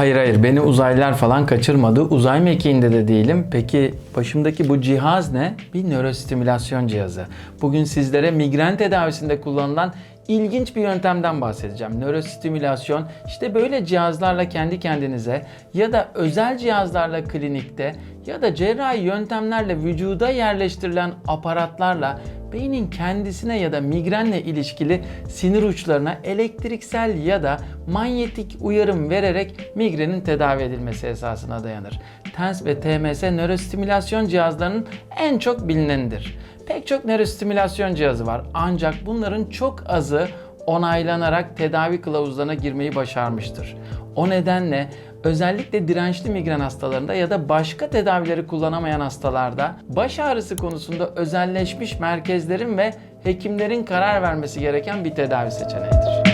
Hayır hayır beni uzaylılar falan kaçırmadı. Uzay mekiğinde de değilim. Peki başımdaki bu cihaz ne? Bir nörostimülasyon cihazı. Bugün sizlere migren tedavisinde kullanılan ilginç bir yöntemden bahsedeceğim. Nörostimülasyon işte böyle cihazlarla kendi kendinize ya da özel cihazlarla klinikte ya da cerrahi yöntemlerle vücuda yerleştirilen aparatlarla beynin kendisine ya da migrenle ilişkili sinir uçlarına elektriksel ya da manyetik uyarım vererek migrenin tedavi edilmesi esasına dayanır. TENS ve TMS nörostimülasyon cihazlarının en çok bilinenidir. Pek çok nörostimülasyon cihazı var ancak bunların çok azı onaylanarak tedavi kılavuzlarına girmeyi başarmıştır. O nedenle özellikle dirençli migren hastalarında ya da başka tedavileri kullanamayan hastalarda baş ağrısı konusunda özelleşmiş merkezlerin ve hekimlerin karar vermesi gereken bir tedavi seçeneğidir.